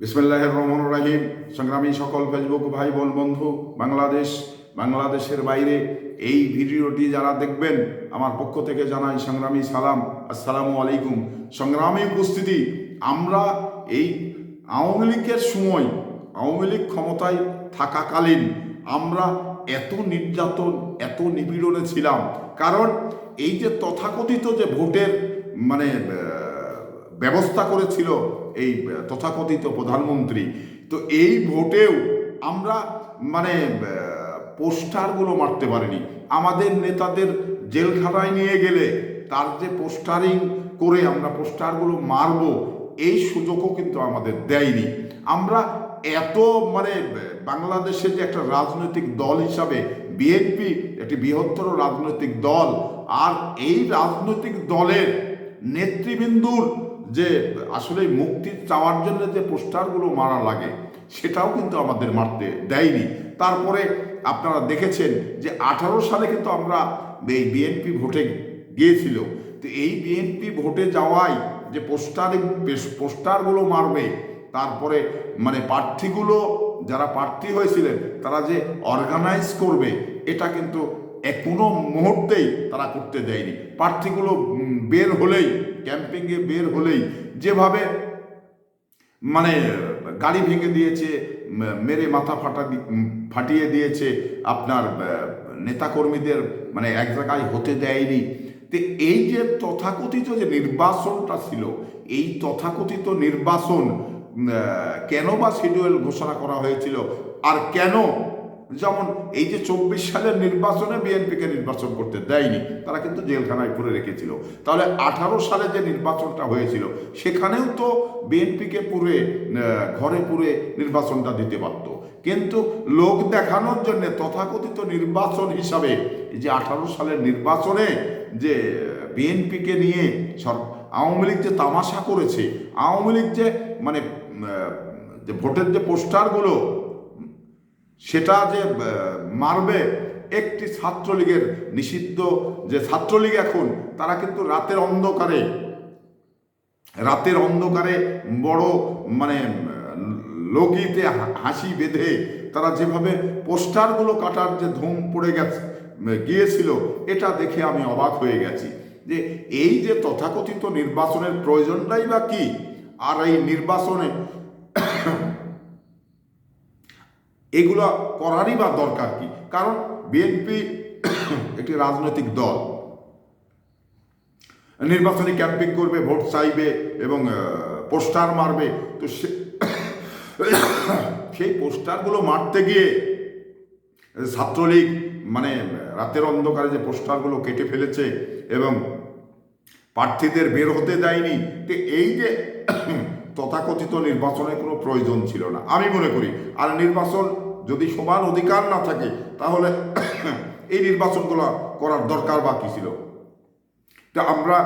বিসমুল্লাহ রহমান রাহিম। সংগ্রামী সকল ফেসবুক ভাই বোন বন্ধু, বাংলাদেশ, বাংলাদেশের বাইরে এই ভিডিওটি যারা দেখবেন, আমার পক্ষ থেকে জানাই সংগ্রামী সালাম, আসসালামু আলাইকুম। সংগ্রামী উপস্থিতি, আমরা এই আওয়ামী লীগের সময়, আওয়ামী লীগ ক্ষমতায় থাকাকালীন আমরা এত নির্যাতন, এত নিপীড়নে ছিলাম। কারণ এই যে তথাকথিত যে ভোটের মানে ব্যবস্থা করেছিল এই তথাকথিত প্রধানমন্ত্রী। তো এই ভোটেও আমরা মানে পোস্টারগুলো মারতে পারিনি। আমাদের নেতাদের জেলখানায় নিয়ে গেলে তার যে পোস্টারিং করে আমরা পোস্টারগুলো মারব, এই সুযোগও কিন্তু আমাদের দেয়নি। আমরা এত মানে বাংলাদেশের যে একটা রাজনৈতিক দল হিসাবে, বিএনপি একটি বৃহত্তর রাজনৈতিক দল, আর এই রাজনৈতিক দলের নেতৃবৃন্দুর যে আসলে মুক্তি চাওয়ার জন্য যে পোস্টারগুলো মারা লাগে, সেটাও কিন্তু আমাদের মারতে দেয়নি। তারপরে আপনারা দেখেছেন যে আঠারো সালে কিন্তু আমরা এই বিএনপি ভোটে গিয়েছিল। তো এই বিএনপি ভোটে যাওয়ায় যে পোস্টারিং পোস্টারগুলো মারবে, তারপরে মানে প্রার্থীগুলো যারা প্রার্থী হয়েছিলেন, তারা যে অর্গানাইজ করবে, এটা কিন্তু এক কোনো মুহূর্তেই তারা করতে দেয়নি। প্রার্থীগুলো বের হলেই, ক্যাম্পিংয়ে বের হলেই, যেভাবে মানে গাড়ি ভেঙে দিয়েছে মেরে মাথা ফাটা ফাটিয়ে দিয়েছে আপনার নেতাকর্মীদের মানে এক জায়গায় হতে দেয়নি। তো এই যে তথাকথিত যে নির্বাচনটা ছিল, এই তথাকথিত নির্বাচন কেন বা শিডিউল ঘোষণা করা হয়েছিল? আর কেন যেমন এই যে চব্বিশ সালের নির্বাচনে বিএনপিকে নির্বাচন করতে দেয়নি, তারা কিন্তু জেলখানায় পুরে রেখেছিল। তাহলে আঠারো সালে যে নির্বাচনটা হয়েছিল, সেখানেও তো বিএনপিকে পুরে ঘরে পুরে নির্বাচনটা দিতে পারত। কিন্তু লোক দেখানোর জন্য তথাকথিত নির্বাচন হিসাবে যে আঠারো সালের নির্বাচনে যে বিএনপিকে নিয়ে আওয়ামী লীগ যে তামাশা করেছে, আওয়ামী লীগ যে মানে যে ভোটের যে পোস্টারগুলো সেটা যে মারবে একটি ছাত্রলীগের নিষিদ্ধ যে ছাত্রলীগ এখন, তারা কিন্তু রাতের অন্ধকারে রাতের অন্ধকারে বড় মানে লগিতে হাসি বেঁধে তারা যেভাবে পোস্টারগুলো কাটার যে ধুম পড়ে গেছে, গিয়েছিল, এটা দেখে আমি অবাক হয়ে গেছি। যে এই যে তথাকথিত নির্বাচনের প্রয়োজনটাই বা কি? আর এই নির্বাচনে এগুলো করারই বা দরকার কি? কারণ বিএনপি একটি রাজনৈতিক দল। নির্বাচনী ক্যাম্পিং করবে, ভোট চাইবে এবং পোস্টার মারবে। তো সে সেই পোস্টারগুলো মারতে গিয়ে ছাত্রলীগ মানে রাতের অন্ধকারে যে পোস্টারগুলো কেটে ফেলেছে এবং প্রার্থীদের বের হতে দেয়নি, তো এই যে তথাকথিত নির্বাচনের কোনো প্রয়োজন ছিল না। আমি মনে করি, আর নির্বাচন যদি সমান অধিকার না থাকে, তাহলে এই নির্বাচনগুলো করার দরকার বা কী ছিল। তা আমরা